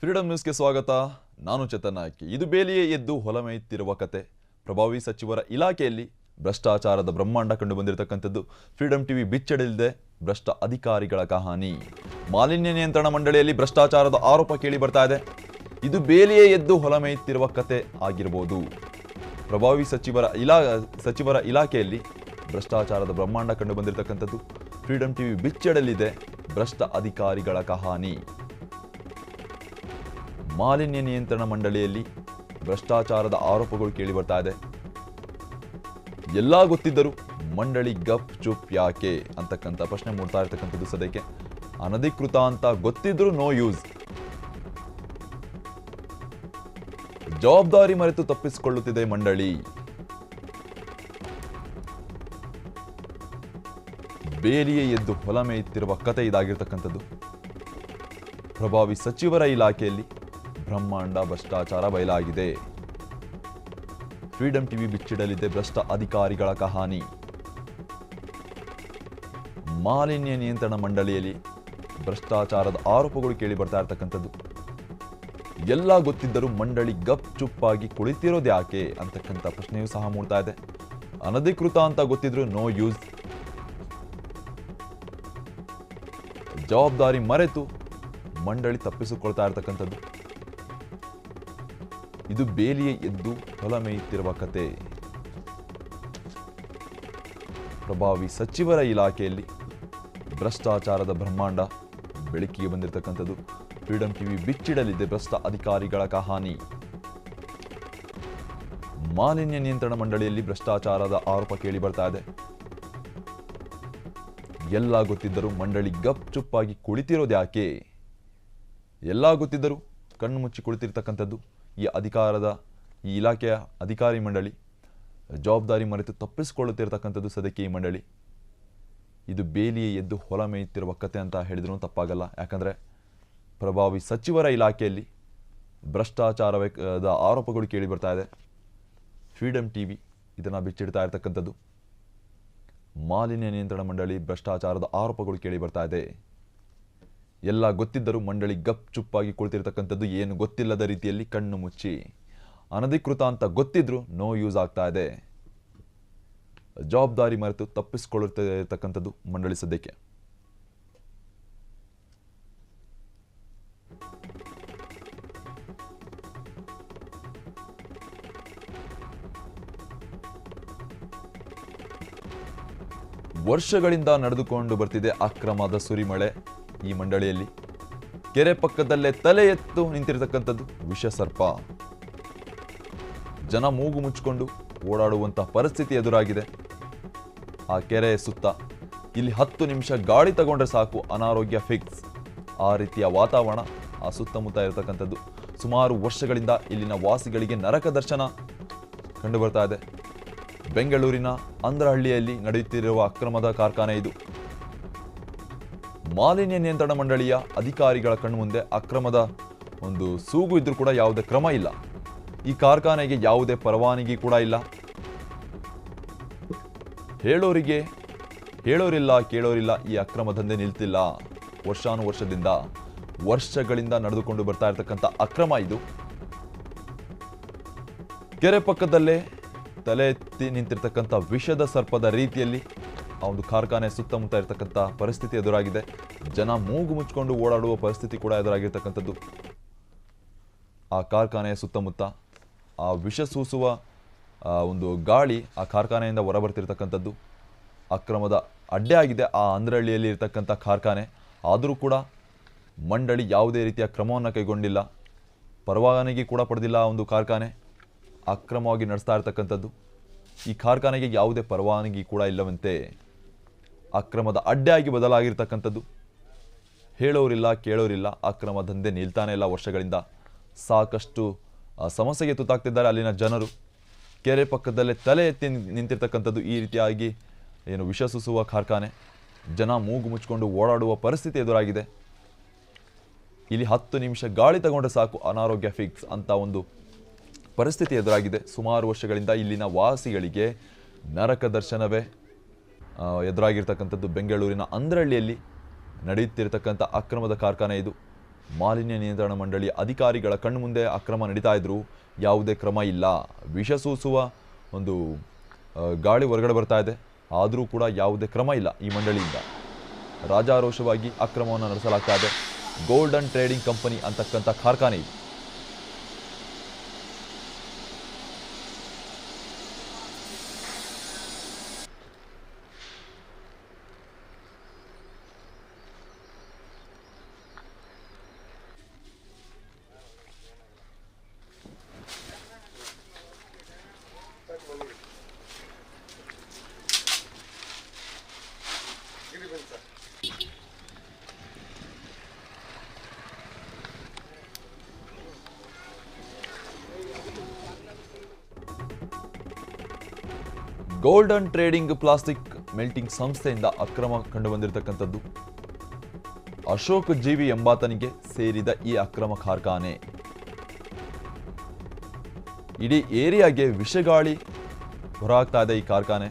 Freedom ನ್ಯೂಸ್ಗೆ ಸ್ವಾಗತ. ನಾನು ಚೇತನ್ ಆಯ್ಕೆ ಇದು ಬೇಲಿಯೇ ಎದ್ದು ಹೊಲಮೆಯುತ್ತಿರುವ ಕತೆ. ಪ್ರಭಾವಿ ಸಚಿವರ ಇಲಾಖೆಯಲ್ಲಿ ಭ್ರಷ್ಟಾಚಾರದ ಬ್ರಹ್ಮಾಂಡ ಕಂಡು ಬಂದಿರತಕ್ಕಂಥದ್ದು. ಫ್ರೀಡಮ್ ಟಿವಿ ಬಿಚ್ಚಡಲಿದೆ. ಭ್ರಷ್ಟ ಅಧಿಕಾರಿಗಳ ಕಹಾನಿ. ಮಾಲಿನ್ಯ ನಿಯಂತ್ರಣ ಮಂಡಳಿಯಲ್ಲಿ ಭ್ರಷ್ಟಾಚಾರದ ಆರೋಪ ಕೇಳಿ ಬರ್ತಾ ಇದೆ. ಇದು ಬೇಲಿಯೇ ಎದ್ದು ಹೊಲಮೆಯುತ್ತಿರುವ ಕತೆ ಆಗಿರಬಹುದು ಪ್ರಭಾವಿ ಸಚಿವರ ಇಲಾ, ಸಚಿವರ ಇಲಾಖೆಯಲ್ಲಿ ಭ್ರಷ್ಟಾಚಾರದ ಬ್ರಹ್ಮಾಂಡ ಕಂಡು ಬಂದಿರತಕ್ಕಂಥದ್ದು. ಫ್ರೀಡಮ್ ಟಿವಿ ಬಿಚ್ಚಡಲಿದೆ. ಭ್ರಷ್ಟ ಅಧಿಕಾರಿಗಳ ಕಹಾನಿ. ಮಾಲಿನ್ಯ ನಿಯಂತ್ರಣ ಮಂಡಳಿಯಲ್ಲಿ ಭ್ರಷ್ಟಾಚಾರದ ಆರೋಪಗಳು ಕೇಳಿ ಬರ್ತಾ ಇದೆ. ಎಲ್ಲ ಗೊತ್ತಿದ್ದರೂ ಮಂಡಳಿ ಗಪ್ ಚುಪ್ ಯಾಕೆ ಅಂತಕ್ಕಂಥ ಪ್ರಶ್ನೆ ಮೂಡ್ತಾ ಇರ್ತಕ್ಕಂಥದ್ದು ಸದ್ಯಕ್ಕೆ. ಅನಧಿಕೃತ ಅಂತ ಗೊತ್ತಿದ್ರು ನೋ ಯೂಸ್ ಜವಾಬ್ದಾರಿ ಮರೆತು ತಪ್ಪಿಸಿಕೊಳ್ಳುತ್ತಿದೆ ಮಂಡಳಿ. ಬೇಲಿಯೇ ಎದ್ದು ಹೊಲ ಮೇಯುತ್ತಿರುವ ಕತೆ ಇದಾಗಿರ್ತಕ್ಕಂಥದ್ದು. ಪ್ರಭಾವಿ ಸಚಿವರ ಇಲಾಖೆಯಲ್ಲಿ ಬ್ರಹ್ಮಾಂಡ ಭ್ರಷ್ಟಾಚಾರ ಬಯಲಾಗಿದೆ. ಫ್ರೀಡಂ ಟಿವಿ ಬಿಚ್ಚಿಡಲಿದೆ ಭ್ರಷ್ಟ ಅಧಿಕಾರಿಗಳ ಕಹಾನಿ. ಮಾಲಿನ್ಯ ನಿಯಂತ್ರಣ ಮಂಡಳಿಯಲ್ಲಿ ಭ್ರಷ್ಟಾಚಾರದ ಆರೋಪಗಳು ಕೇಳಿ ಬರ್ತಾ ಇರತಕ್ಕಂಥದ್ದು. ಎಲ್ಲ ಗೊತ್ತಿದ್ದರೂ ಮಂಡಳಿ ಗಪ್ ಚುಪ್ಪಾಗಿ ಕುಳಿತಿರೋದು ಯಾಕೆ ಅಂತಕ್ಕಂಥ ಪ್ರಶ್ನೆಯೂ ಸಹ ಮೂಡ್ತಾ ಇದೆ. ಅನಧಿಕೃತ ಅಂತ ಗೊತ್ತಿದ್ರು ನೋ ಯೂಸ್ ಜವಾಬ್ದಾರಿ ಮರೆತು ಮಂಡಳಿ ತಪ್ಪಿಸಿಕೊಳ್ತಾ ಇರ್ತಕ್ಕಂಥದ್ದು. ಇದು ಬೇಲಿಯೇ ಎದ್ದು ಹೊಲ ಮೇಯುತ್ತಿರುವ ಕತೆ. ಪ್ರಭಾವಿ ಸಚಿವರ ಇಲಾಖೆಯಲ್ಲಿ ಭ್ರಷ್ಟಾಚಾರದ ಬ್ರಹ್ಮಾಂಡ ಬೆಳಕಿಗೆ ಬಂದಿರತಕ್ಕಂಥದ್ದು. ಫ್ರೀಡಂ ಟಿವಿ ಬಿಚ್ಚಿಡಲಿದೆ ಭ್ರಷ್ಟ ಅಧಿಕಾರಿಗಳ ಕಹಾನಿ. ಮಾಲಿನ್ಯ ನಿಯಂತ್ರಣ ಮಂಡಳಿಯಲ್ಲಿ ಭ್ರಷ್ಟಾಚಾರದ ಆರೋಪ ಕೇಳಿ ಬರ್ತಾ ಇದೆ. ಎಲ್ಲ ಗೊತ್ತಿದ್ದರೂ ಮಂಡಳಿ ಗಪ್ ಚುಪ್ಪಾಗಿ ಕುಳಿತಿರೋದು ಯಾಕೆ ಎಲ್ಲ ಗೊತ್ತಿದ್ದರೂ ಕಣ್ಣು ಮುಚ್ಚಿ ಕುಳಿತಿರ್ತಕ್ಕಂಥದ್ದು. ಈ ಅಧಿಕಾರದ, ಈ ಇಲಾಖೆಯ ಅಧಿಕಾರಿ ಮಂಡಳಿ ಜವಾಬ್ದಾರಿ ಮರೆತು ತಪ್ಪಿಸಿಕೊಳ್ಳುತ್ತಿರತಕ್ಕಂಥದ್ದು ಸದ್ಯಕ್ಕೆ ಈ ಮಂಡಳಿ. ಇದು ಬೇಲಿಯೇ ಎದ್ದು ಹೊಲ ಮೇಯುತ್ತಿರುವ ಕತೆ ಅಂತ ಹೇಳಿದ್ರೂ ತಪ್ಪಾಗಲ್ಲ. ಯಾಕಂದರೆ ಪ್ರಭಾವಿ ಸಚಿವರ ಇಲಾಖೆಯಲ್ಲಿ ಭ್ರಷ್ಟಾಚಾರದ ಆರೋಪಗಳು ಕೇಳಿ ಬರ್ತಾ ಇದೆ. ಫ್ರೀಡಮ್ ಟಿ ವಿ ಇದನ್ನು ಬಿಚ್ಚಿಡ್ತಾ ಇರ್ತಕ್ಕಂಥದ್ದು. ಮಾಲಿನ್ಯ ನಿಯಂತ್ರಣ ಮಂಡಳಿ ಭ್ರಷ್ಟಾಚಾರದ ಆರೋಪಗಳು ಕೇಳಿ ಬರ್ತಾ ಇದೆ. ಎಲ್ಲ ಗೊತ್ತಿದ್ದರೂ ಮಂಡಳಿ ಗಪ್ ಚುಪ್ಪಾಗಿ ಕುಳಿತಿರ್ತಕ್ಕಂಥದ್ದು ಏನು ಗೊತ್ತಿಲ್ಲದ ರೀತಿಯಲ್ಲಿ ಕಣ್ಣು ಮುಚ್ಚಿ. ಅನಧಿಕೃತ ಅಂತ ಗೊತ್ತಿದ್ರೂ ನೋ ಯೂಸ್ ಆಗ್ತಾ ಇದೆ. ಜವಾಬ್ದಾರಿ ಮರೆತು ತಪ್ಪಿಸಿಕೊಳ್ಳುತ್ತಿರ್ತಕ್ಕಂಥದ್ದು ಮಂಡಳಿ ಸದ್ಯಕ್ಕೆ. ವರ್ಷಗಳಿಂದ ನಡೆದುಕೊಂಡು ಬರ್ತಿದೆ ಅಕ್ರಮದ ಸುರಿಮಳೆ. ಈ ಮಂಡಳಿಯಲ್ಲಿ. ಕೆರೆ ಪಕ್ಕದಲ್ಲೇ ತಲೆ ಎತ್ತು ನಿಂತಿರತಕ್ಕಂಥದ್ದು ವಿಷಸರ್ಪ ಜನ ಮೂಗು ಮುಚ್ಚಿಕೊಂಡು ಓಡಾಡುವಂತಹ ಪರಿಸ್ಥಿತಿ ಎದುರಾಗಿದೆ. ಆ ಕೆರೆ ಸುತ್ತ ಇಲ್ಲಿ ಹತ್ತು ನಿಮಿಷ ಗಾಳಿ ತಗೊಂಡ್ರೆ ಸಾಕು ಅನಾರೋಗ್ಯ ಫಿಕ್ಸ್ ಆ ರೀತಿಯ ವಾತಾವರಣ ಆ ಸುತ್ತಮುತ್ತ ಇರತಕ್ಕಂಥದ್ದು. ಸುಮಾರು ವರ್ಷಗಳಿಂದ ಇಲ್ಲಿನ ವಾಸಿಗಳಿಗೆ ನರಕ ದರ್ಶನ ಕಂಡುಬರ್ತಾ ಇದೆ. ಬೆಂಗಳೂರಿನ ಅಂದ್ರಹಳ್ಳಿಯಲ್ಲಿ ನಡೆಯುತ್ತಿರುವ ಅಕ್ರಮದ ಕಾರ್ಖಾನೆ ಇದು. ಮಾಲಿನ್ಯ ನಿಯಂತ್ರಣ ಮಂಡಳಿಯ ಅಧಿಕಾರಿಗಳ ಕಣ್ಮುಂದೆ ಅಕ್ರಮದ ಒಂದು ಸೂಗು ಇದ್ರೂ ಕೂಡ ಯಾವುದೇ ಕ್ರಮ ಇಲ್ಲ. ಈ ಕಾರ್ಖಾನೆಗೆ ಯಾವುದೇ ಪರವಾನಗಿ ಕೂಡ ಇಲ್ಲ. ಹೇಳೋರಿಗೆ ಹೇಳೋರಿಲ್ಲ, ಕೇಳೋರಿಲ್ಲ ಈ ಅಕ್ರಮ ದಂಧೆ ನಿಲ್ತಿಲ್ಲ. ವರ್ಷಾನುವರ್ಷದಿಂದ ವರ್ಷಗಳಿಂದ ನಡೆದುಕೊಂಡು ಬರ್ತಾ ಇರತಕ್ಕಂಥ ಅಕ್ರಮ ಇದು. ಕೆರೆ ಪಕ್ಕದಲ್ಲೇ ತಲೆ ಎತ್ತಿ ನಿಂತಿರ್ತಕ್ಕಂಥ ವಿಷದ ಸರ್ಪದ ರೀತಿಯಲ್ಲಿ ಆ ಒಂದು ಕಾರ್ಖಾನೆ ಸುತ್ತಮುತ್ತ ಇರತಕ್ಕಂಥ ಪರಿಸ್ಥಿತಿ ಎದುರಾಗಿದೆ. ಜನ ಮೂಗು ಮುಚ್ಕೊಂಡು ಓಡಾಡುವ ಪರಿಸ್ಥಿತಿ ಕೂಡ ಎದುರಾಗಿರ್ತಕ್ಕಂಥದ್ದು. ಆ ಕಾರ್ಖಾನೆಯ ಸುತ್ತಮುತ್ತ ಆ ವಿಷ ಸೂಸುವ ಒಂದು ಗಾಳಿ ಆ ಕಾರ್ಖಾನೆಯಿಂದ ಹೊರಬರ್ತಿರ್ತಕ್ಕಂಥದ್ದು. ಅಕ್ರಮದ ಅಡ್ಡೆ ಆಗಿದೆ ಆ ಅಂದ್ರಹಳ್ಳಿಯಲ್ಲಿ ಇರತಕ್ಕಂಥ ಕಾರ್ಖಾನೆ. ಆದರೂ ಕೂಡ ಮಂಡಳಿ ಯಾವುದೇ ರೀತಿಯ ಕ್ರಮವನ್ನು ಕೈಗೊಂಡಿಲ್ಲ. ಪರವಾನಗಿ ಕೂಡ ಪಡೆದಿಲ್ಲ ಆ ಒಂದು ಕಾರ್ಖಾನೆ. ಅಕ್ರಮವಾಗಿ ನಡೆಸ್ತಾ ಇರ್ತಕ್ಕಂಥದ್ದು. ಈ ಕಾರ್ಖಾನೆಗೆ ಯಾವುದೇ ಪರವಾನಗಿ ಕೂಡ ಇಲ್ಲವಂತೆ ಅಕ್ರಮದ ಅಡ್ಡೆಯಾಗಿ ಬದಲಾಗಿರ್ತಕ್ಕಂಥದ್ದು. ಹೇಳೋರಿಲ್ಲ, ಕೇಳೋರಿಲ್ಲ, ಅಕ್ರಮ ದಂಧೆ ನಿಲ್ತಾನೆ ಇಲ್ಲ ವರ್ಷಗಳಿಂದ. ಸಾಕಷ್ಟು ಸಮಸ್ಯೆಗೆ ತುತ್ತಾಗ್ತಿದ್ದಾರೆ ಅಲ್ಲಿನ ಜನರು. ಕೆರೆ ಪಕ್ಕದಲ್ಲೇ ತಲೆ ಎತ್ತಿ ನಿಂತ್- ನಿಂತಿರ್ತಕ್ಕಂಥದ್ದು ಈ ರೀತಿಯಾಗಿ ಏನು ವಿಷ ಸೂಸುವ ಕಾರ್ಖಾನೆ. ಜನ ಮೂಗು ಮುಚ್ಕೊಂಡು ಓಡಾಡುವ ಪರಿಸ್ಥಿತಿ ಎದುರಾಗಿದೆ. ಇಲ್ಲಿ ಹತ್ತು ನಿಮಿಷ ಗಾಳಿ ತಗೊಂಡ್ರೆ ಸಾಕು ಅನಾರೋಗ್ಯ ಫಿಕ್ಸ್ ಅಂತ ಒಂದು ಪರಿಸ್ಥಿತಿ ಎದುರಾಗಿದೆ. ಸುಮಾರು ವರ್ಷಗಳಿಂದ ಇಲ್ಲಿನ ವಾಸಿಗಳಿಗೆ ನರಕ ದರ್ಶನವೇ ಎದುರಾಗಿರ್ತಕ್ಕಂಥದ್ದು ಬೆಂಗಳೂರಿನ ಅಂದ್ರಹಳ್ಳಿಯಲ್ಲಿ ನಡೆಯುತ್ತಿರತಕ್ಕಂಥ ಅಕ್ರಮದ ಕಾರ್ಖಾನೆ ಇದು. ಮಾಲಿನ್ಯ ನಿಯಂತ್ರಣ ಮಂಡಳಿ ಅಧಿಕಾರಿಗಳ ಕಣ್ಣು ಮುಂದೆ ಅಕ್ರಮ ನಡೀತಾ ಇದ್ರು ಯಾವುದೇ ಕ್ರಮ ಇಲ್ಲ. ವಿಷ ಸೂಸುವ ಒಂದು ಗಾಳಿ ಹೊರಗಡೆ ಬರ್ತಾ ಇದೆ. ಆದರೂ ಕೂಡ ಯಾವುದೇ ಕ್ರಮ ಇಲ್ಲ ಈ ಮಂಡಳಿಯಿಂದ. ರಾಜಾರೋಷವಾಗಿ ಅಕ್ರಮವನ್ನು ನಡೆಸಲಾಗ್ತಾ ಇದೆ. ಗೋಲ್ಡನ್ ಟ್ರೇಡಿಂಗ್ ಕಂಪನಿ ಅಂತಕ್ಕಂಥ ಕಾರ್ಖಾನೆ ಇದು. ಗೋಲ್ಡನ್ ಟ್ರೇಡಿಂಗ್ ಪ್ಲಾಸ್ಟಿಕ್ ಮೆಲ್ಟಿಂಗ್ ಸಂಸ್ಥೆಯಿಂದ ಅಕ್ರಮ ಕಂಡುಬಂದಿರತಕ್ಕಂಥದ್ದು. ಅಶೋಕ್ ಜೀವಿ ಎಂಬಾತನಿಗೆ ಸೇರಿದ ಈ ಅಕ್ರಮ ಕಾರ್ಖಾನೆ. ಇಡೀ ಏರಿಯಾಗೆ ವಿಷಗಾಳಿ ಹೊರಹಾಗ್ತಾ ಇದೆ ಈ ಕಾರ್ಖಾನೆ.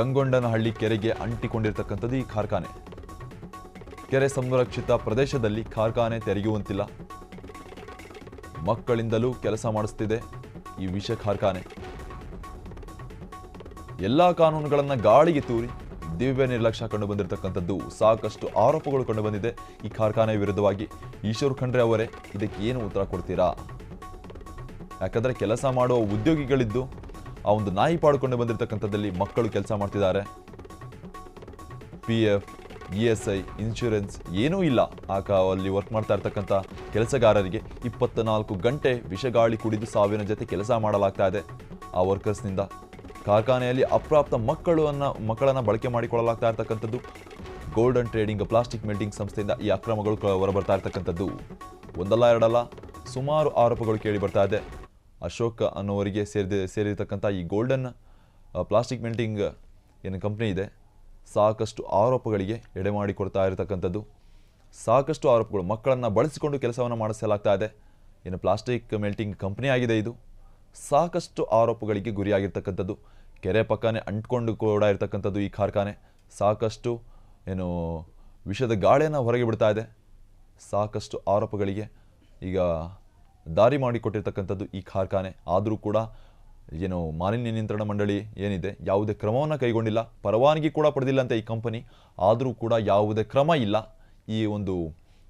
ಗಂಗೊಂಡನಹಳ್ಳಿ ಕೆರೆಗೆ ಅಂಟಿಕೊಂಡಿರ್ತಕ್ಕಂಥದ್ದು ಈ ಕಾರ್ಖಾನೆ. ಕೆರೆ ಸಂರಕ್ಷಿತ ಪ್ರದೇಶದಲ್ಲಿ ಕಾರ್ಖಾನೆ ತೆರೆಯುವಂತಿಲ್ಲ. ಮಕ್ಕಳಿಂದಲೂ ಕೆಲಸ ಮಾಡಿಸ್ತಿದೆ. ಈ ವಿಷ ಕಾರ್ಖಾನೆ. ಎಲ್ಲಾ ಕಾನೂನುಗಳನ್ನ ಗಾಳಿಗೆ ತೂರಿ ದಿವ್ಯ ನಿರ್ಲಕ್ಷ್ಯ ಕಂಡು ಬಂದಿರತಕ್ಕಂಥದ್ದು ಸಾಕಷ್ಟು ಆರೋಪಗಳು ಕಂಡು ಬಂದಿದೆ ಈ ಕಾರ್ಖಾನೆ ವಿರುದ್ಧವಾಗಿ. ಈಶ್ವರ್ ಖಂಡ್ರೆ ಅವರೇ, ಇದಕ್ಕೆ ಏನು ಉತ್ತರ ಕೊಡ್ತೀರಾ? ಯಾಕಂದ್ರೆ ಕೆಲಸ ಮಾಡುವ ಉದ್ಯೋಗಿಗಳಿದ್ದು ಆ ಒಂದು ನಾಯಿ ಪಾಡ್ಕೊಂಡು ಬಂದಿರತಕ್ಕಂಥದ್ದಲ್ಲಿ ಮಕ್ಕಳು ಕೆಲಸ ಮಾಡ್ತಿದ್ದಾರೆ. P F E S I, insurance ಏನೂ ಇಲ್ಲ. ಆ ಕ- ಅಲ್ಲಿ ವರ್ಕ್ ಮಾಡ್ತಾ ಇರ್ತಕ್ಕಂಥ ಕೆಲಸಗಾರರಿಗೆ ಇಪ್ಪತ್ನಾಲ್ಕು ಗಂಟೆ ವಿಷಗಾಳಿ ಕುಡಿದು ಸಾವಿನ ಜೊತೆ ಕೆಲಸ ಮಾಡಲಾಗ್ತಾ ಇದೆ. ಆ ವರ್ಕರ್ಸ್ನಿಂದ ಕಾರ್ಖಾನೆಯಲ್ಲಿ ಅಪ್ರಾಪ್ತ ಮಕ್ಕಳನ್ನು ಮಕ್ಕಳನ್ನು ಬಳಕೆ ಮಾಡಿಕೊಳ್ಳಲಾಗ್ತಾ ಇರ್ತಕ್ಕಂಥದ್ದು. ಗೋಲ್ಡನ್ ಟ್ರೇಡಿಂಗ್ ಪ್ಲಾಸ್ಟಿಕ್ ಮೆಲ್ಟಿಂಗ್ ಸಂಸ್ಥೆಯಿಂದ ಈ ಅಕ್ರಮಗಳು ಹೊರಬರ್ತಾ ಇರ್ತಕ್ಕಂಥದ್ದು. ಒಂದಲ್ಲ, ಎರಡಲ್ಲ ಸುಮಾರು ಆರೋಪಗಳು ಕೇಳಿ ಬರ್ತಾ ಇದೆ. ಅಶೋಕ್ ಅನ್ನೋವರಿಗೆ ಸೇರಿದ, ಸೇರಿರ್ತಕ್ಕಂಥ ಈ ಗೋಲ್ಡನ್ ಪ್ಲಾಸ್ಟಿಕ್ ಮೆಲ್ಟಿಂಗ್, ಏನು ಕಂಪ್ನಿ ಇದೆ. ಸಾಕಷ್ಟು ಆರೋಪಗಳಿಗೆ ಎಡೆ ಮಾಡಿಕೊಡ್ತಾ ಇರತಕ್ಕಂಥದ್ದು. ಸಾಕಷ್ಟು ಆರೋಪಗಳು ಮಕ್ಕಳನ್ನು ಬಳಸಿಕೊಂಡು ಕೆಲಸವನ್ನು ಮಾಡಿಸಲಾಗ್ತಾ ಇದೆ. ಇನ್ನು ಪ್ಲಾಸ್ಟಿಕ್ ಮೆಲ್ಟಿಂಗ್ ಕಂಪ್ನಿ ಆಗಿದೆ ಇದು. ಸಾಕಷ್ಟು ಆರೋಪಗಳಿಗೆ ಗುರಿಯಾಗಿರ್ತಕ್ಕಂಥದ್ದು. ಕೆರೆ ಪಕ್ಕನೆ ಅಂಟ್ಕೊಂಡು ಕೂಡ ಇರತಕ್ಕಂಥದ್ದು ಈ ಕಾರ್ಖಾನೆ. ಸಾಕಷ್ಟು, ಏನು, ವಿಷದ ಗಾಳಿಯನ್ನು ಹೊರಗೆ ಬಿಡ್ತಾ ಇದೆ. ಸಾಕಷ್ಟು ಆರೋಪಗಳಿಗೆ ಈಗ ದಾರಿ ಮಾಡಿಕೊಟ್ಟಿರ್ತಕ್ಕಂಥದ್ದು ಈ ಕಾರ್ಖಾನೆ. ಆದರೂ ಕೂಡ ಏನು ಮಾಲಿನ್ಯ ನಿಯಂತ್ರಣ ಮಂಡಳಿ ಏನಿದೆ, ಯಾವುದೇ ಕ್ರಮವನ್ನು ಕೈಗೊಂಡಿಲ್ಲ, ಪರವಾನಗಿ ಕೂಡ ಪಡೆದಿಲ್ಲ ಅಂತ ಈ ಕಂಪನಿ ಆದರೂ ಕೂಡ ಯಾವುದೇ ಕ್ರಮ ಇಲ್ಲ ಈ ಒಂದು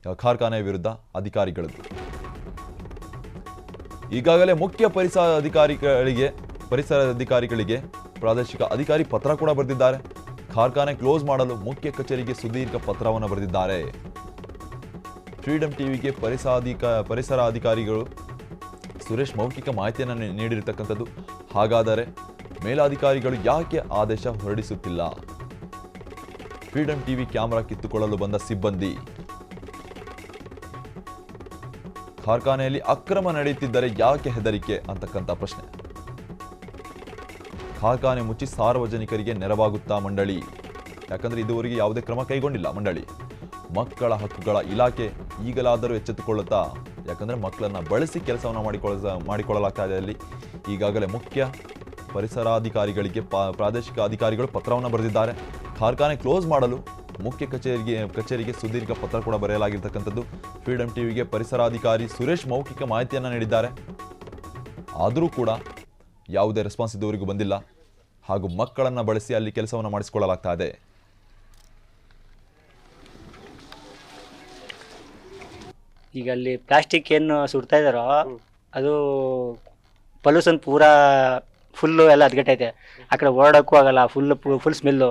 ಕಾರ್ಖಾನೆಯ ಕಾರ್ಖಾನೆ ವಿರುದ್ಧ ಅಧಿಕಾರಿಗಳದ್ದು. ಈಗಾಗಲೇ ಮುಖ್ಯ ಪರಿಸರ ಅಧಿಕಾರಿಗಳಿಗೆ ಪರಿಸರ ಅಧಿಕಾರಿಗಳಿಗೆ ಪ್ರಾದೇಶಿಕ ಅಧಿಕಾರಿ ಪತ್ರ ಕೂಡ ಬರೆದಿದ್ದಾರೆ. ಕಾರ್ಖಾನೆ ಕ್ಲೋಸ್ ಮಾಡಲು ಮುಖ್ಯ ಕಚೇರಿಗೆ ಸುದೀರ್ಘ ಪತ್ರವನ್ನು ಬರೆದಿದ್ದಾರೆ. ಫ್ರೀಡಂ ಟಿವಿಗೆ ಪರಿಸರಾಧಿಕ ಪರಿಸರ ಅಧಿಕಾರಿಗಳು ಸುರೇಶ್ ಮೌಖಿಕ ಮಾಹಿತಿಯನ್ನು ನೀಡಿರತಕ್ಕಂಥದ್ದು ಹಾಗಾದರೆ ಮೇಲಾಧಿಕಾರಿಗಳು ಯಾಕೆ ಆದೇಶ ಹೊರಡಿಸುತ್ತಿಲ್ಲ? ಫ್ರೀಡಂ ಟಿವಿ ಕ್ಯಾಮೆರಾ ಕಿತ್ತುಕೊಳ್ಳಲು ಬಂದ ಸಿಬ್ಬಂದಿ. ಕಾರ್ಖಾನೆಯಲ್ಲಿ ಅಕ್ರಮ ನಡೆಯುತ್ತಿದ್ದರೆ ಯಾಕೆ ಹೆದರಿಕೆ? ಅಂತಕ್ಕಂಥ ಪ್ರಶ್ನೆ. ಕಾರ್ಖಾನೆ ಮುಚ್ಚಿ ಸಾರ್ವಜನಿಕರಿಗೆ ನೆರವಾಗುತ್ತಾ ಮಂಡಳಿ? ಯಾಕಂದ್ರೆ ಇದುವರೆಗೆ ಯಾವುದೇ ಕ್ರಮ ಕೈಗೊಂಡಿಲ್ಲ ಮಂಡಳಿ. ಮಕ್ಕಳ ಹಕ್ಕುಗಳ ಇಲಾಖೆ ಈಗಲಾದರೂ ಎಚ್ಚೆತ್ತುಕೊಳ್ಳುತ್ತಾ ಯಾಕಂದ್ರೆ ಮಕ್ಕಳನ್ನ ಬಳಸಿ ಕೆಲಸವನ್ನು ಮಾಡಿಕೊಳ್ಳ ಮಾಡಿಕೊಳ್ಳಲಾಗ್ತಾ ಇದೆ ಅಲ್ಲಿ. ಈಗಾಗಲೇ ಮುಖ್ಯ ಪರಿಸರಾಧಿಕಾರಿಗಳಿಗೆ ಪಾ- ಪ್ರಾದೇಶಿಕ ಅಧಿಕಾರಿಗಳು ಪತ್ರವನ್ನು ಬರೆದಿದ್ದಾರೆ. ಕಾರ್ಖಾನೆ ಕ್ಲೋಸ್ ಮಾಡಲು ಮುಖ್ಯ ಕಚೇರಿಗೆ ಕಚೇರಿಗೆ ಸುದೀರ್ಘ ಪತ್ರ ಕೂಡ ಬರೆಯಲಾಗಿರ್ತಕ್ಕಂಥದ್ದು. ಫ್ರೀಡಂ ಟಿವಿಗೆ ಪರಿಸರಾಧಿಕಾರಿ ಸುರೇಶ್ ಮೌಖಿಕ ಮಾಹಿತಿಯನ್ನು ನೀಡಿದ್ದಾರೆ. ಆದರೂ ಕೂಡ ಯಾವುದೇ ರೆಸ್ಪಾನ್ಸ್ ಇದುವರೆಗೂ ಬಂದಿಲ್ಲ. ಹಾಗೂ ಮಕ್ಕಳನ್ನು ಬಳಸಿ ಅಲ್ಲಿ ಕೆಲಸವನ್ನು ಮಾಡಿಸಿಕೊಳ್ಳಲಾಗ್ತಾ ಇದೆ. ಈಗ ಅಲ್ಲಿ ಪ್ಲಾಸ್ಟಿಕ್ ಏನು ಸುಡ್ತಾ ಇದಾರೋ ಅದು ಪೊಲ್ಯೂಷನ್ ಪೂರಾ ಫುಲ್ಲು ಎಲ್ಲ ಅದ್ಗಟ್ಟೈತೆ. ಆ ಕಡೆ ಓಡಾಡೋಕ್ಕೂ ಆಗಲ್ಲ ಫುಲ್ ಫುಲ್ ಸ್ಮೆಲ್ಲು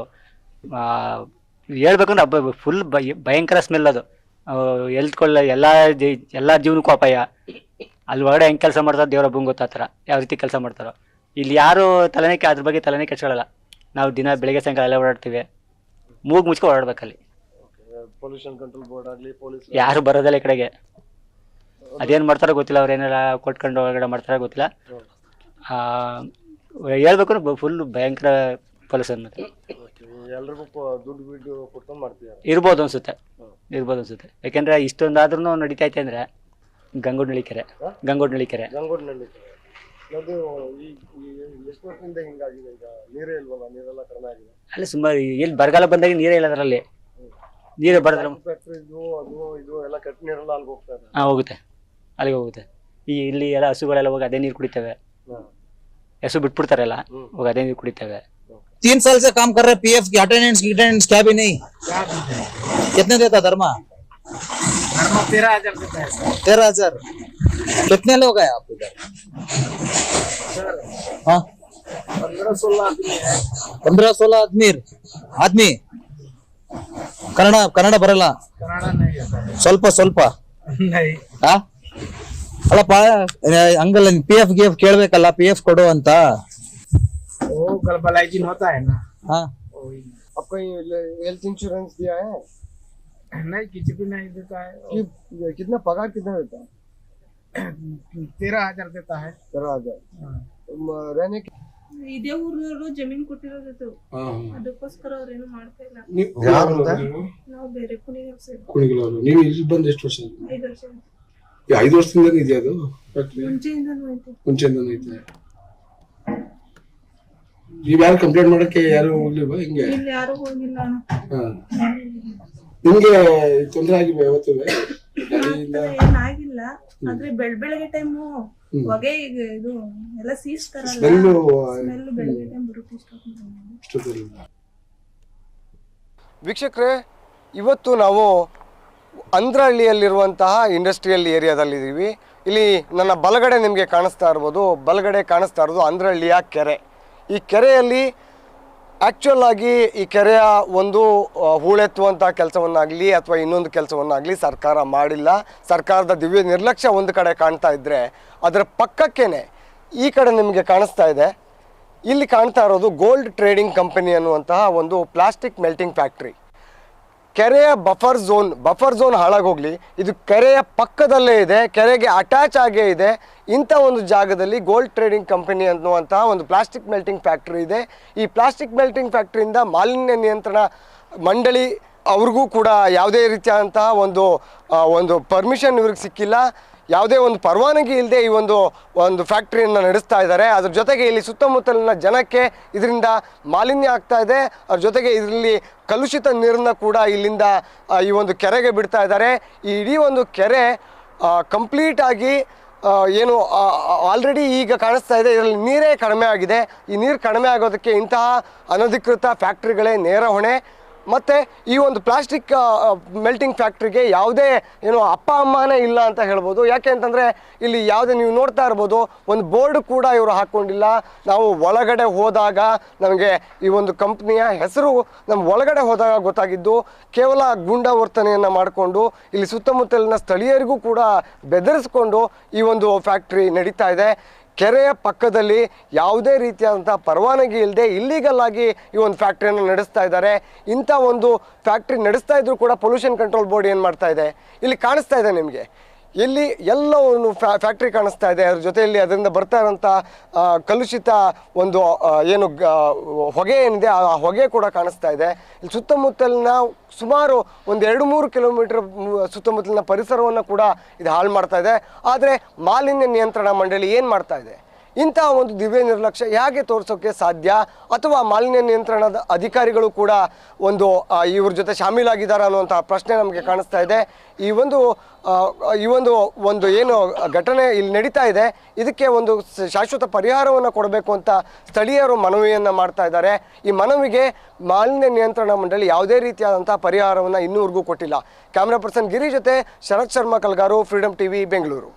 ಹೇಳ್ಬೇಕಂದ್ರೆ ಫುಲ್ ಭಯಂಕರ ಸ್ಮೆಲ್ ಅದು. ಎಲ್ತ್ಕೊಳ್ಳ ಎಲ್ಲ ಎಲ್ಲ ಜೀವನಕ್ಕೂ ಅಪಾಯ. ಅಲ್ಲಿ ಒಳಗಡೆ ಹೆಂಗೆ ಕೆಲಸ ಮಾಡ್ತಾರೆ ದೇವರೊಬ್ಬಂಗೆ ಗೊತ್ತಾ ಆ ಥರ ಯಾವ ರೀತಿ ಕೆಲಸ ಮಾಡ್ತಾರೋ. ಇಲ್ಲಿ ಯಾರು ತಲೆನೇ ಅದ್ರ ಬಗ್ಗೆ ತಲೆನೇ ಕೆಚ್ಕೊಳ್ಳಲ್ಲ ನಾವು ದಿನ ಬೆಳಗ್ಗೆ ಸಾಯಂಕಾಲ ಎಲ್ಲ ಓಡಾಡ್ತೀವಿ. ಮೂಗು ಮುಚ್ಕೊಂಡು ಓಡಾಡ್ಬೇಕಲ್ಲಿ. ಪೊಲ್ಯೂಷನ್ ಕಂಟ್ರೋಲ್ ಬೋರ್ಡ್ ಆಗಲಿ ಪೊಲೀಸ್ ಯಾರು ಬರೋದಿಲ್ಲ ಈ ಕಡೆಗೆ. ಅದೇನು ಮಾಡ್ತಾರೋ ಗೊತ್ತಿಲ್ಲ ಅವ್ರು ಏನೆಲ್ಲ ಕೊಟ್ಕೊಂಡು ಒಳಗಡೆ ಮಾಡ್ತಾರೋ ಗೊತ್ತಿಲ್ಲ. ಆ, ಹೇಳ್ಬೇಕು ಫುಲ್ ಭಯಂಕರ ಪೊಲ್ಯೂಷನ್ ಮತ್ತೆ. ಎಲ್ರಿಗೂ ದುಡ್ಡು ಕೊಟ್ಕೊಂಡು ಮಾಡ್ತಿದ್ದಾರೆ ಇರ್ಬೋದು ಅನ್ಸುತ್ತೆ. ಇರ್ಬೋದು ಅನ್ಸುತ್ತೆ. ಯಾಕೆಂದ್ರೆ ಇಷ್ಟೊಂದಾದ್ರೂ ನಡೀತಾ ಐತೆ ಅಂದ್ರೆ ಗಂಗೋಡ್ನಳ್ಳಿ ಕೆರೆ ಗಂಗೋಡ್ನಳ್ಳಿ ಕೆರೆ ಗಂಗೋಡ್ನಲ್ಲಿ ಅದು ಈ ಈ ಎಷ್ಟು ವರ್ಷದಿಂದ ಹಿಂಗಾಗಿದೆ ಈಗ? ನೀರೇ ಇಲ್ವಲ್ಲ ನೀರೆಲ್ಲ ಕಡಿಮೆ ಆಗಿದೆ. ಅಲ್ಲಿ ಸುಮಾರು ಎಲ್ಲಿ ಬರಗಾಲ ಬಂದಾಗ ನೀರೇ ಇಲ್ಲ ಅದರಲ್ಲಿ ನೀರು ಬರೋದ್ರ ಫ್ಯಾಕ್ಟ್ರಿ ಇದು ಅದು ಇದು ಎಲ್ಲ ಕಟ್ ನೀರೆಲ್ಲ ಅಲ್ಲಿಗೆ ಹೋಗ್ತಾರೆ ಹಾಂ ಹೋಗುತ್ತೆ ಅಲ್ಲಿಗೆ ಹೋಗುತ್ತೆ ಈ ಇಲ್ಲಿ ಎಲ್ಲ ಹಸುಗಳೆಲ್ಲ ಹೋಗಿ ಅದೇ ನೀರು ಕುಡಿತವೆ ಹಸು ಬಿಟ್ಬಿಡ್ತಾರಲ್ಲ ಹೋಗಿ ಅದೇ ನೀರು ಕುಡಿತವೆ तीन साल से काम कर रहे पीएफ की अटेंडेंस अटेंडेंस क्या भी नहीं कितने देता धर्मा तेरह हजार देता है सर तेरह हजार कितने लोग हैं आप इधर हाँ पंद्रह सोलह आदमी है पंद्रह सोलह आदमी आदमी ಕನ್ನಡ ಕನ್ನಡ ಬರಲ್ಲ कनाडा नहीं है सर ಸ್ವಲ್ಪ ಸ್ವಲ್ಪ नहीं ಆ? ಅಲ್ಲಪ್ಪ ಹಂಗಲ್ಲ ಪಿ ಎಫ್ ಗಿ ಎಫ್ ಕೇಳ್ಬೇಕಲ್ಲ ಪಿ ಎಫ್ ಕೊಡು ಅಂತ वो ग्लोबलाइजिंग होता है ना ಹಾ वही आपका हेल्थ इंश्योरेंस दिया है नहीं किसी भी नहीं देता है कि कितना पगार कितना देता है तेरह हजार देता है तेरह हजार म- रहने की ಇದೇ ಊರವರು ಜಮೀನ್ ಕೊಟ್ಟಿರೋದು ಅದಕ್ಕೋಸ್ಕರ ಅವ್ರೇನು ಮಾಡ್ತಾ ಇಲ್ಲ? ನಾವು ಬೇರೆ ಕುಣಿಗಲ್ ಸೈಡ್. ಕುಣಿಗಲವರು ನೀವು ಇಲ್ಲಿ ಬಂದು ಎಷ್ಟು ವರ್ಷ ಆಯ್ತು? ಐದು ವರ್ಷ ಆಯ್ತು. ಈ ಐದು ವರ್ಷದಿಂದ ಇದೆಯಾ ಅದು? ಫ್ಯಾಕ್ಟ್ರಿ ಮುಂಚೆಯಿಂದನೂ ಐತೆ ಮುಂಚೆಯಿಂದನೂ ಐತೆ ನೀವ್ ಯಾರು ಕಂಪ್ಲೇಂಟ್ ಮಾಡಕ್ಕೆ ಯಾರು ಹೋಗ್ಲಿಲ್ವಾ ಹಿಂಗೆ? ಇಲ್ಲಿ ಯಾರು ಹೋಗಿಲ್ಲ. ಅಣ್ಣ ಹಾ. ನಿಮ್ಗೆ ತೊಂದ್ರೆ ಆಗಿಲ್ವಾ ಯಾವತ್ತೂ? ಗಾಡಿಯಿಂದ? ಏನಾಗಿಲ್ಲ ಆದ್ರೆ ಬೆಳ್ ಬೆಳಗ್ಗೆ ಟೈಮು ಹೊಗೆ ಈಗ ಇದು ಎಲ್ಲ ಸೀಸ್ತಾರಲ್ಲ ಸ್ಮೆಲ್ಲು ಸ್ಮೆಲ್ ಬೆಳಗ್ಗೆ ಟೈಮ್ ಬರುತ್ತೆ ಇಷ್ಟೊತ್ತು ವೀಕ್ಷಕರೇ ಇವತ್ತು ನಾವು ಅಂದ್ರಹಳ್ಳಿಯಲ್ಲಿರುವಂತಹ ಇಂಡಸ್ಟ್ರಿಯಲ್ ಏರಿಯಾದಲ್ಲಿದ್ದೀವಿ ಇಲ್ಲಿ ನನ್ನ ಬಲಗಡೆ ನಿಮಗೆ ಕಾಣಿಸ್ತಾ ಇರ್ಬೋದು ಬಲಗಡೆ ಕಾಣಿಸ್ತಾ ಇರೋದು ಅಂದ್ರಹಳ್ಳಿಯ ಕೆರೆ. ಈ ಕೆರೆಯಲ್ಲಿ ಆ್ಯಕ್ಚುಲ್ ಆಗಿ ಈ ಕೆರೆಯ ಒಂದು ಹೂಳೆತ್ತುವಂಥ ಕೆಲಸವನ್ನಾಗಲಿ ಅಥವಾ ಇನ್ನೊಂದು ಕೆಲಸವನ್ನಾಗಲಿ ಸರ್ಕಾರ ಮಾಡಿಲ್ಲ. ಸರ್ಕಾರದ ದಿವ್ಯ ನಿರ್ಲಕ್ಷ್ಯ ಒಂದು ಕಡೆ ಕಾಣ್ತಾ ಇದ್ದರೆ ಅದರ ಪಕ್ಕಕ್ಕೇನೆ ಈ ಕಡೆ ನಿಮಗೆ ಕಾಣಿಸ್ತಾ ಇದೆ. ಇಲ್ಲಿ ಕಾಣ್ತಾ ಇರೋದು ಗೋಲ್ಡ್ ಟ್ರೇಡಿಂಗ್ ಕಂಪನಿ ಅನ್ನುವಂತಹ ಒಂದು ಪ್ಲಾಸ್ಟಿಕ್ ಮೆಲ್ಟಿಂಗ್ ಫ್ಯಾಕ್ಟ್ರಿ. ಕೆರೆಯ ಬಫರ್ ಝೋನ್ ಬಫರ್ ಝೋನ್ ಹಾಳಾಗೋಗ್ಲಿ ಇದು ಕೆರೆಯ ಪಕ್ಕದಲ್ಲೇ ಇದೆ, ಕೆರೆಗೆ ಅಟ್ಯಾಚ್ ಆಗೇ ಇದೆ. ಇಂಥ ಒಂದು ಜಾಗದಲ್ಲಿ ಗೋಲ್ಡ್ ಟ್ರೇಡಿಂಗ್ ಕಂಪನಿ ಅನ್ನುವಂತಹ ಒಂದು ಪ್ಲಾಸ್ಟಿಕ್ ಮೆಲ್ಟಿಂಗ್ ಫ್ಯಾಕ್ಟ್ರಿ ಇದೆ. ಈ ಪ್ಲಾಸ್ಟಿಕ್ ಮೆಲ್ಟಿಂಗ್ ಫ್ಯಾಕ್ಟ್ರಿಯಿಂದ ಮಾಲಿನ್ಯ ನಿಯಂತ್ರಣ ಮಂಡಳಿ ಅವ್ರಿಗೂ ಕೂಡ ಯಾವುದೇ ರೀತಿಯಾದಂತಹ ಒಂದು ಒಂದು ಪರ್ಮಿಷನ್ ಇವ್ರಿಗೆ ಸಿಕ್ಕಿಲ್ಲ. ಯಾವುದೇ ಒಂದು ಪರವಾನಗಿ ಇಲ್ಲದೆ ಈ ಒಂದು ಒಂದು ಫ್ಯಾಕ್ಟ್ರಿಯನ್ನು ನಡೆಸ್ತಾ ಇದ್ದಾರೆ. ಅದ್ರ ಜೊತೆಗೆ ಇಲ್ಲಿ ಸುತ್ತಮುತ್ತಲಿನ ಜನಕ್ಕೆ ಇದರಿಂದ ಮಾಲಿನ್ಯ ಆಗ್ತಾ ಇದೆ. ಅದ್ರ ಜೊತೆಗೆ ಇದರಲ್ಲಿ ಕಲುಷಿತ ನೀರನ್ನು ಕೂಡ ಇಲ್ಲಿಂದ ಈ ಒಂದು ಕೆರೆಗೆ ಬಿಡ್ತಾ ಇದ್ದಾರೆ. ಈ ಇಡೀ ಒಂದು ಕೆರೆ ಕಂಪ್ಲೀಟ್ ಆಗಿ ಏನು ಆಲ್ರೆಡಿ ಈಗ ಕಾಣಿಸ್ತಾ ಇದೆ. ಇದರಲ್ಲಿ ನೀರೇ ಕಡಿಮೆ ಆಗಿದೆ. ಈ ನೀರು ಕಡಿಮೆ ಆಗೋದಕ್ಕೆ ಇಂತಹ ಅನಧಿಕೃತ ಫ್ಯಾಕ್ಟ್ರಿಗಳೇ ನೇರ ಹೊಣೆ. ಮತ್ತು ಈ ಒಂದು ಪ್ಲಾಸ್ಟಿಕ್ ಮೆಲ್ಟಿಂಗ್ ಫ್ಯಾಕ್ಟ್ರಿಗೆ ಯಾವುದೇ, ಏನು ಅಪ್ಪ, ಅಮ್ಮನೇ ಇಲ್ಲ ಅಂತ ಹೇಳ್ಬೋದು. ಯಾಕೆ ಅಂತಂದರೆ ಇಲ್ಲಿ ಯಾವುದೇ ನೀವು ನೋಡ್ತಾ ಇರ್ಬೋದು, ಒಂದು ಬೋರ್ಡ್ ಕೂಡ ಇವರು ಹಾಕ್ಕೊಂಡಿಲ್ಲ ನಾವು ಒಳಗಡೆ ಹೋದಾಗ ನಮಗೆ ಈ ಒಂದು ಕಂಪ್ನಿಯ ಹೆಸರು ನಮ್ಮ ಒಳಗಡೆ ಹೋದಾಗ ಗೊತ್ತಾಗಿದ್ದು, ಕೇವಲ ಗೂಂಡಾವರ್ತನೆಯನ್ನು ಮಾಡಿಕೊಂಡು, ಇಲ್ಲಿ ಸುತ್ತಮುತ್ತಲಿನ ಸ್ಥಳೀಯರಿಗೂ ಕೂಡ ಬೆದರಿಸ್ಕೊಂಡು ಈ ಒಂದು ಫ್ಯಾಕ್ಟ್ರಿ ನಡೀತಾ ಇದೆ. ಕೆರೆಯ ಪಕ್ಕದಲ್ಲಿ ಯಾವುದೇ ರೀತಿಯಾದಂಥ ಪರವಾನಗಿ ಇಲ್ಲದೆ ಇಲ್ಲೀಗಲ್ ಆಗಿ ಈ ಒಂದು ಫ್ಯಾಕ್ಟ್ರಿಯನ್ನು ನಡೆಸ್ತಾ ಇದ್ದಾರೆ. ಇಂಥ ಒಂದು ಫ್ಯಾಕ್ಟ್ರಿ ನಡೆಸ್ತಾ ಇದ್ರು ಕೂಡ ಪೊಲ್ಯೂಷನ್ ಕಂಟ್ರೋಲ್ ಬೋರ್ಡ್ ಏನು ಮಾಡ್ತಾ ಇದೆ? ಇಲ್ಲಿ ಕಾಣಿಸ್ತಾ ಇದೆ ನಿಮಗೆ. ಇಲ್ಲಿ ಎಲ್ಲ ಒಂದು ಫ್ಯಾ, ಫ್ಯಾಕ್ಟ್ರಿ ಕಾಣಿಸ್ತಾ ಇದೆ, ಅದ್ರ ಜೊತೆಯಲ್ಲಿ ಅದರಿಂದ ಬರ್ತಾ ಇರೋಂಥ ಕಲುಷಿತ ಒಂದು ಏನು ಹೊಗೆ ಏನಿದೆ, ಆ ಹೊಗೆ ಕೂಡ ಕಾಣಿಸ್ತಾ ಇದೆ. ಇಲ್ಲಿ ಸುತ್ತಮುತ್ತಲಿನ ಸುಮಾರು ಒಂದು ಎರಡು ಮೂರು ಕಿಲೋಮೀಟರ್ ಸುತ್ತಮುತ್ತಲಿನ ಪರಿಸರವನ್ನು ಕೂಡ ಇದು ಹಾಳು ಮಾಡ್ತಾ ಇದೆ. ಆದರೆ ಮಾಲಿನ್ಯ ನಿಯಂತ್ರಣ ಮಂಡಳಿ ಏನು ಮಾಡ್ತಾ ಇದೆ? ಇಂತಹ ಒಂದು ದಿವ್ಯ ನಿರ್ಲಕ್ಷ್ಯ ಹೇಗೆ ತೋರಿಸೋಕ್ಕೆ ಸಾಧ್ಯ? ಅಥವಾ ಮಾಲಿನ್ಯ ನಿಯಂತ್ರಣದ ಅಧಿಕಾರಿಗಳು ಕೂಡ ಒಂದು ಇವ್ರ ಜೊತೆ ಶಾಮೀಲಾಗಿದ್ದಾರೆ ಅನ್ನುವಂಥ ಪ್ರಶ್ನೆ ನಮಗೆ ಕಾಣಿಸ್ತಾ ಇದೆ. ಈ ಒಂದು ಈ ಒಂದು ಒಂದು ಏನು ಘಟನೆ ಇಲ್ಲಿ ನಡೀತಾ ಇದೆ. ಇದಕ್ಕೆ ಒಂದು ಶಾಶ್ವತ ಪರಿಹಾರವನ್ನು ಕೊಡಬೇಕು ಅಂತ ಸ್ಥಳೀಯರು ಮನವಿಯನ್ನು ಮಾಡ್ತಾ ಇದ್ದಾರೆ. ಈ ಮನವಿಗೆ ಮಾಲಿನ್ಯ ನಿಯಂತ್ರಣ ಮಂಡಳಿ ಯಾವುದೇ ರೀತಿಯಾದಂಥ ಪರಿಹಾರವನ್ನು ಇನ್ನೂವರೆಗೂ ಕೊಟ್ಟಿಲ್ಲ. ಕ್ಯಾಮ್ರಾ ಪರ್ಸನ್ ಗಿರಿ ಜೊತೆ ಶರತ್ ಶರ್ಮಾ ಕಲ್ಗಾರು ಫ್ರೀಡಮ್ ಟಿವಿ, ಬೆಂಗಳೂರು.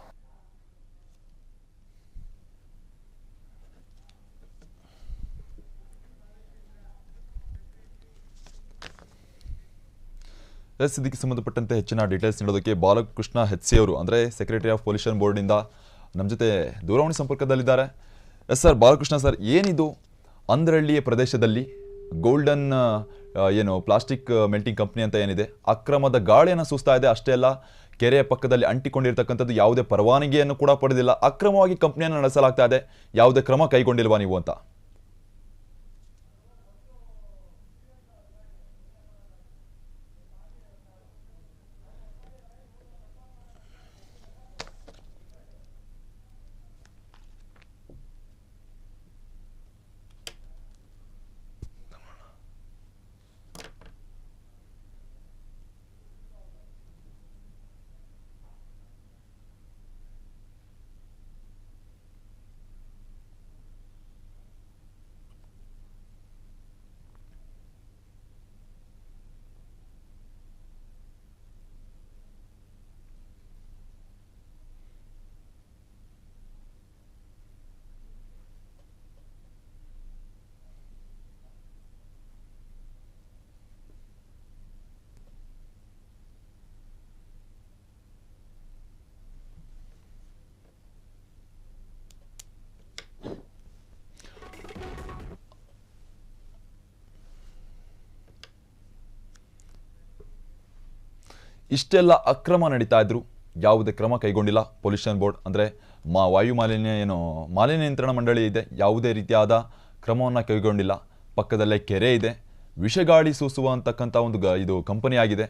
ಎಸ್ ಇದಕ್ಕೆ ಸಂಬಂಧಪಟ್ಟಂತೆ ಹೆಚ್ಚಿನ ಡೀಟೇಲ್ಸ್ ನೀಡೋದಕ್ಕೆ ಬಾಲಕೃಷ್ಣ ಹೆಚ್ಸಿ ಅವರು, ಅಂದರೆ ಸೆಕ್ರೆಟರಿ ಆಫ್ ಪೊಲ್ಯೂಷನ್ ಬೋರ್ಡಿಂದ ನಮ್ಮ ಜೊತೆ ದೂರವಾಣಿ ಸಂಪರ್ಕದಲ್ಲಿದ್ದಾರೆ. ಎಸ್ ಸರ್ ಬಾಲಕೃಷ್ಣ ಸರ್ ಏನಿದು? ಅಂದ್ರಹಳ್ಳಿಯ ಪ್ರದೇಶದಲ್ಲಿ ಗೋಲ್ಡನ್ ಏನು ಪ್ಲಾಸ್ಟಿಕ್ ಮೆಲ್ಟಿಂಗ್ ಕಂಪ್ನಿ ಅಂತ ಏನಿದೆ, ಅಕ್ರಮದ ಗಾಳಿಯನ್ನು ಸೂಸ್ತಾ ಇದೆ ಅಷ್ಟೇ ಅಲ್ಲ, ಕೆರೆಯ ಪಕ್ಕದಲ್ಲಿ ಅಂಟಿಕೊಂಡಿರ್ತಕ್ಕಂಥದ್ದು ಯಾವುದೇ ಪರವಾನಗಿಯನ್ನು ಕೂಡ ಪಡೆದಿಲ್ಲ, ಅಕ್ರಮವಾಗಿ ಕಂಪ್ನಿಯನ್ನು ನಡೆಸಲಾಗ್ತಾ ಇದೆ, ಯಾವುದೇ ಕ್ರಮ ಕೈಗೊಂಡಿಲ್ವಾ ನೀವು ಅಂತ? ಇಷ್ಟೆಲ್ಲ ಅಕ್ರಮ ನಡೀತಾ ಇದ್ರು. ಯಾವುದೇ ಕ್ರಮ ಕೈಗೊಂಡಿಲ್ಲ. ಪೊಲ್ಯೂಷನ್ ಬೋರ್ಡ್ ಅಂದರೆ ಮಾ ವಾಯು ಮಾಲಿನ್ಯ ಏನು ಮಾಲಿನ್ಯ ನಿಯಂತ್ರಣ ಮಂಡಳಿ ಇದೆ. ಯಾವುದೇ ರೀತಿಯಾದ ಕ್ರಮವನ್ನು ಕೈಗೊಂಡಿಲ್ಲ. ಪಕ್ಕದಲ್ಲೇ ಕೆರೆ ಇದೆ. ವಿಷಗಾಳಿ ಸೂಸುವ ಅಂತಕ್ಕಂಥ ಒಂದು ಗ ಇದು ಕಂಪನಿಯಾಗಿದೆ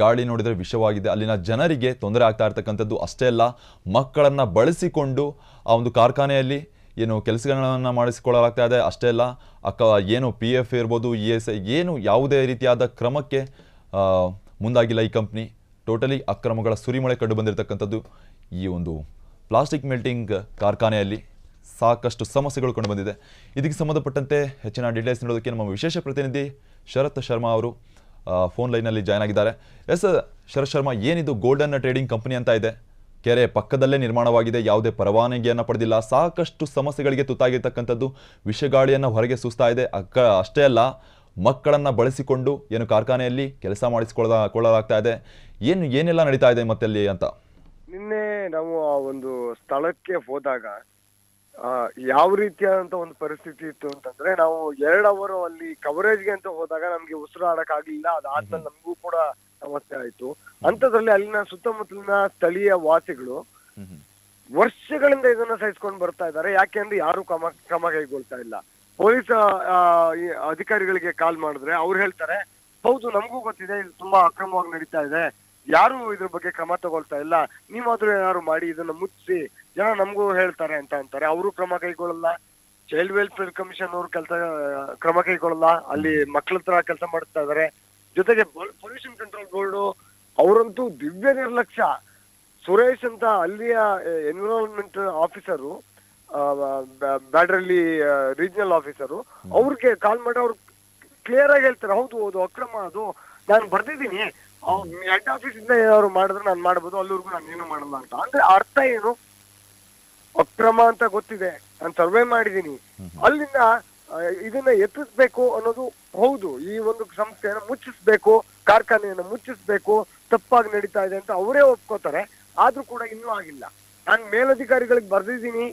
ಗಾಳಿ ನೋಡಿದರೆ ವಿಷವಾಗಿದೆ. ಅಲ್ಲಿನ ಜನರಿಗೆ ತೊಂದರೆ ಆಗ್ತಾ ಇರ್ತಕ್ಕಂಥದ್ದು ಅಷ್ಟೇ ಅಲ್ಲ, ಮಕ್ಕಳನ್ನು ಬಳಸಿಕೊಂಡು ಆ ಒಂದು ಕಾರ್ಖಾನೆಯಲ್ಲಿ ಏನು ಕೆಲಸಗಳನ್ನು ಮಾಡಿಸಿಕೊಳ್ಳಲಾಗ್ತಾ ಇದೆ ಅಷ್ಟೇ ಅಲ್ಲ, ಅಕ್ಕ ಏನು ಪಿ ಎಫ್ ಇರ್ಬೋದು ಇ ಎಸ್ ಐ ಏನು ಯಾವುದೇ ರೀತಿಯಾದ ಕ್ರಮಕ್ಕೆ ಮುಂದಾಗಿಲ್ಲ ಈ ಕಂಪ್ನಿ ಟೋಟಲಿ ಅಕ್ರಮಗಳ ಸುರಿಮಳೆ ಕಂಡು ಬಂದಿರತಕ್ಕಂಥದ್ದು ಈ ಒಂದು ಪ್ಲಾಸ್ಟಿಕ್ ಮೆಲ್ಟಿಂಗ್ ಕಾರ್ಖಾನೆಯಲ್ಲಿ ಸಾಕಷ್ಟು ಸಮಸ್ಯೆಗಳು ಕಂಡು ಬಂದಿದೆ ಇದಕ್ಕೆ ಸಂಬಂಧಪಟ್ಟಂತೆ ಹೆಚ್ಚಿನ ಡೀಟೇಲ್ಸ್ ನೀಡೋದಕ್ಕೆ ನಮ್ಮ ವಿಶೇಷ ಪ್ರತಿನಿಧಿ ಶರತ್ ಶರ್ಮಾ ಅವರು ಫೋನ್ ಲೈನಲ್ಲಿ ಜಾಯ್ನ್ ಆಗಿದ್ದಾರೆ. ಎಸ್, ಶರತ್ ಶರ್ಮಾ, ಏನಿದು ಗೋಲ್ಡನ್ ಟ್ರೇಡಿಂಗ್ ಕಂಪನಿ ಅಂತ ಇದೆ? ಕೆರೆ ಪಕ್ಕದಲ್ಲೇ ನಿರ್ಮಾಣವಾಗಿದೆ, ಯಾವುದೇ ಪರವಾನಗಿಯನ್ನು ಪಡೆದಿಲ್ಲ. ಸಾಕಷ್ಟು ಸಮಸ್ಯೆಗಳಿಗೆ ತುತ್ತಾಗಿರ್ತಕ್ಕಂಥದ್ದು, ವಿಷಗಾಳಿಯನ್ನು ಹೊರಗೆ ಸೂಸ್ತಾ ಇದೆ. ಅಕ್ಕ, ಅಷ್ಟೇ ಅಲ್ಲ ಮಕ್ಕಳನ್ನು ಬಳಸಿಕೊಂಡು ಏನು ಕಾರ್ಖಾನೆಯಲ್ಲಿ ಕೆಲಸ ಮಾಡಿಸಿಕೊಳ್ಳ ಕೊಳ್ಳಲಾಗ್ತಾ ಇದೆ. ಏನು ಏನೆಲ್ಲ ನಡೀತಾ ಇದೆ ಮತ್ತೆ ಅಲ್ಲಿ ಅಂತ? ನಿನ್ನೆ ನಾವು ಆ ಒಂದು ಸ್ಥಳಕ್ಕೆ ಹೋದಾಗ ಯಾವ ರೀತಿಯಾದಂತ ಒಂದು ಪರಿಸ್ಥಿತಿ ಇತ್ತು ಅಂತಂದ್ರೆ ನಾವು ಎರಡ್ ಅವರು ಅಲ್ಲಿ ಕವರೇಜ್ಗೆ ಅಂತ ಹೋದಾಗ ನಮ್ಗೆ ಉಸಿರಾಡಕ್ ಆಗ್ಲಿಲ್ಲ. ಅದಾದ್ಮೇಲೆ ನಮಗೂ ಕೂಡ ಸಮಸ್ಯೆ ಆಯ್ತು. ಅಂತದ್ರಲ್ಲಿ ಅಲ್ಲಿನ ಸುತ್ತಮುತ್ತಲಿನ ಸ್ಥಳೀಯ ವಾಸಿಗಳು ವರ್ಷಗಳಿಂದ ಇದನ್ನ ಸಹಿಸ್ಕೊಂಡು ಬರ್ತಾ ಇದ್ದಾರೆ. ಯಾಕೆಂದ್ರೆ ಯಾರು ಕ್ರಮ ಕ್ರಮ ಕೈಗೊಳ್ತಾ ಇಲ್ಲ. ಪೊಲೀಸ್ ಅಧಿಕಾರಿಗಳಿಗೆ ಕಾಲ್ ಮಾಡಿದ್ರೆ ಅವ್ರು ಹೇಳ್ತಾರೆ, ಹೌದು, ನಮಗೂ ಗೊತ್ತಿದೆ, ಇದು ತುಂಬಾ ಅಕ್ರಮವಾಗಿ ನಡೀತಾ ಇದೆ, ಯಾರು ಇದ್ರ ಬಗ್ಗೆ ಕ್ರಮ ತಗೊಳ್ತಾ ಇಲ್ಲ, ನೀವಾದ್ರೂ ಏನಾದ್ರು ಮಾಡಿ, ಇದನ್ನ ಮುಚ್ಚಿ ಜನ ನಮಗೂ ಹೇಳ್ತಾರೆ ಅಂತ ಅಂತಾರೆ. ಅವರು ಕ್ರಮ ಕೈಗೊಳ್ಳಲ್ಲ ಚೈಲ್ಡ್ ವೆಲ್ಫೇರ್ ಕಮಿಷನ್ ಅವರು ಕೆಲಸ ಕ್ರಮ ಕೈಗೊಳ್ಳಲ್ಲ, ಅಲ್ಲಿ ಮಕ್ಕಳ ಹತ್ರ ಕೆಲಸ ಮಾಡ್ತಾ ಇದಾರೆ. ಜೊತೆಗೆ ಪೊಲ್ಯೂಷನ್ ಕಂಟ್ರೋಲ್ ಬೋರ್ಡ್ ಅವರಂತೂ ದಿವ್ಯ ನಿರ್ಲಕ್ಷ್ಯ. ಸುರೇಶ್ ಅಂತ ಅಲ್ಲಿಯ environment officer Byadarahalli regional officer, ಅವ್ರಿಗೆ ಕಾಲ್ ಮಾಡಿ ಅವ್ರು ಕ್ಲಿಯರ್ ಆಗಿ ಹೇಳ್ತಾರೆ, ಹೌದು ಹೌದು, ಅಕ್ರಮ ಅದು, ನಾನು ಬರ್ದಿದ್ದೀನಿ. ಹೆಡ್ ಆಫೀಸ್ ಇಂದ ಏನಾದ್ರು ಮಾಡಿದ್ರೆ ನಾನು ಮಾಡ್ಬೋದು, ಅಲ್ಲಿವರೆಗೂ ನಾನು ಏನು ಮಾಡಲ್ಲ ಅಂತ. ಅಂದ್ರೆ ಅರ್ಥ ಏನು? ಅಕ್ರಮ ಅಂತ ಗೊತ್ತಿದೆ, ನಾನು ಸರ್ವೆ ಮಾಡಿದ್ದೀನಿ. ಅಲ್ಲಿಂದ ಇದನ್ನ ಎತ್ತಿಸ್ಬೇಕು ಅನ್ನೋದು ಹೌದು. ಈ ಒಂದು ಸಂಸ್ಥೆಯನ್ನು ಮುಚ್ಚಿಸ್ಬೇಕು, ಕಾರ್ಖಾನೆಯನ್ನು ಮುಚ್ಚಿಸ್ಬೇಕು, ತಪ್ಪಾಗಿ ನಡೀತಾ ಇದೆ ಅಂತ ಅವರೇ ಒಪ್ಕೋತಾರೆ. ಆದ್ರೂ ಕೂಡ ಇನ್ನೂ ಆಗಿಲ್ಲ. ನಾನು ಮೇಲಧಿಕಾರಿಗಳಿಗೆ ಬರ್ದಿದ್ದೀನಿ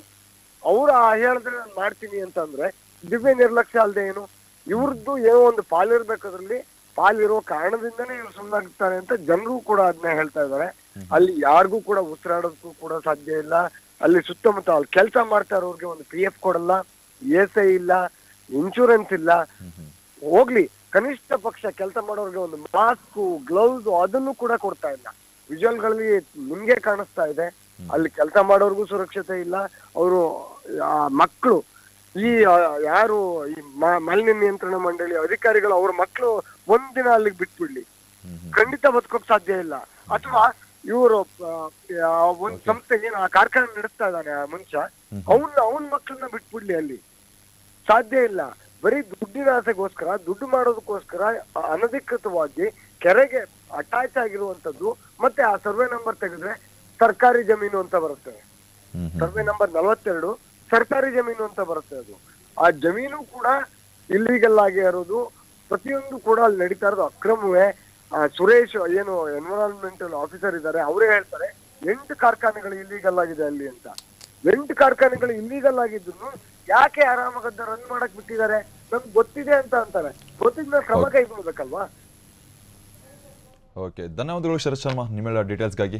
ಅವ್ರು ಆ ಹೇಳಿದ್ರೆ ನಾನು ಮಾಡ್ತೀನಿ ಅಂತಂದ್ರೆ ದಿವ್ಯ ನಿರ್ಲಕ್ಷ್ಯ ಅಲ್ಲದೆ ಏನು? ಇವ್ರದ್ದು ಏನೋ ಒಂದು ಪಾಲಿರ್ಬೇಕಾದ್ರಲ್ಲಿ ಪಾಲಿರೋ ಕಾರಣದಿಂದನೇ ಇವ್ರು ಸುಮ್ಮನಾಗ್ತಾರೆ ಅಂತ ಜನರು ಕೂಡ ಅದನ್ನ ಹೇಳ್ತಾ ಇದ್ದಾರೆ ಅಲ್ಲಿ ಯಾರಿಗೂ ಕೂಡ ಉಸಿರಾಡೋದಕ್ಕೂ ಕೂಡ ಸಾಧ್ಯ ಇಲ್ಲ. ಅಲ್ಲಿ ಸುತ್ತಮುತ್ತ ಅಲ್ಲಿ ಕೆಲಸ ಮಾಡ್ತಾ ಇರೋರ್ಗೆ ಒಂದು ಪಿ ಎಫ್ ಕೊಡಲ್ಲ. ಎಸ್ ಐ ಇಲ್ಲ ಇನ್ಶೂರೆನ್ಸ್ ಇಲ್ಲ. ಹೋಗ್ಲಿ. ಕನಿಷ್ಠ ಪಕ್ಷ ಕೆಲಸ ಮಾಡೋರ್ಗೆ ಒಂದು ಮಾಸ್ಕ್ ಗ್ಲೌಸ್ ಅದನ್ನು ಕೂಡ ಕೊಡ್ತಾ ಇಲ್ಲ. ವಿಜುವಲ್ಗಳಲ್ಲಿ ನಿಮ್ಗೆ ಕಾಣಿಸ್ತಾ ಇದೆ. ಅಲ್ಲಿ ಕೆಲಸ ಮಾಡೋರ್ಗು ಸುರಕ್ಷತೆ ಇಲ್ಲ. ಅವರು ಮಕ್ಕಳು ಈ ಯಾರು ಈ ಮ- ಮಾಲಿನ್ಯ ನಿಯಂತ್ರಣ ಮಂಡಳಿ ಅಧಿಕಾರಿಗಳು ಅವ್ರ ಮಕ್ಕಳು ಒಂದಿನ ಅಲ್ಲಿಗೆ ಬಿಟ್ಬಿಡ್ಲಿ. ಖಂಡಿತ ಬದುಕೋಕ್ ಸಾಧ್ಯ ಇಲ್ಲ. ಅಥವಾ ಇವರು ಒಂದ್ ಸಂಸ್ಥೆ ಏನು ಆ ಕಾರ್ಖಾನೆ ನಡೆಸ್ತಾ ಇದ್ದಾನೆ ಆ ಮನುಷ್ಯ ಅವನ್ನ ಅವನ್ ಮಕ್ಕಳನ್ನ ಬಿಟ್ಬಿಡ್ಲಿ ಅಲ್ಲಿ. ಸಾಧ್ಯ ಇಲ್ಲ. ಬರೀ ದುಡ್ಡಿನ ಆಸೆಗೋಸ್ಕರ ದುಡ್ಡು ಮಾಡೋದಕ್ಕೋಸ್ಕರ ಅನಧಿಕೃತವಾಗಿ ಕೆರೆಗೆ ಅಟ್ಯಾಚ್ ಆಗಿರುವಂತದ್ದು ಮತ್ತೆ ಆ ಸರ್ವೆ ನಂಬರ್ ತೆಗೆದ್ರೆ ಸರ್ಕಾರಿ ಜಮೀನು ಅಂತ ಬರುತ್ತೆ. ಸರ್ವೆ ನಂಬರ್ ನಲವತ್ತೆರಡು ಸರ್ಕಾರಿ ಜಮೀನು ಅಂತ ಬರುತ್ತೆ ಅದು. ಆ ಜಮೀನು ಕೂಡ ಇಲ್ಲಿಗೆಲ್ಲ ಆಗಿ ಇರೋದು ಪ್ರತಿಯೊಂದು ಕೂಡ ಅಲ್ಲಿ ನಡೀತಾ ಇರೋದು. ಅಕ್ರಮವೇ ಸುರೇಶ್ ಏನು ಎನ್ವಿರಾನ್ಮೆಂಟಲ್ ಆಫೀಸರ್ ಇದ್ದಾರೆ ಅವರೇ ಹೇಳ್ತಾರೆ ಎಂಟು ಕಾರ್ಖಾನೆಗಳು ಇಲ್ಲಿಗಲ್ ಆಗಿದೆ ಅಲ್ಲಿ ಅಂತ. ಎಂಟು ಕಾರ್ಖಾನೆಗಳು ಇಲ್ಲಿಗಲ್ ಆಗಿದ್ರು ಯಾಕೆ ಆರಾಮಾಗದ್ದ ರನ್ ಮಾಡಕ್ ಬಿಟ್ಟಿದ್ದಾರೆ? ನಮ್ಗೆ ಗೊತ್ತಿದೆ ಅಂತ ಅಂತಾರೆ. ಗೊತ್ತಿದ್ದ ಕ್ರಮ ಕೈಗೊಳ್ಬೇಕಲ್ವಾ? ಓಕೆ ಧನ್ಯವಾದಗಳು ಶರತ್ ಶರ್ಮಾ ನಿಮ್ಮೆಲ್ಲ ಡೀಟೇಲ್ಸ್ಗಾಗಿ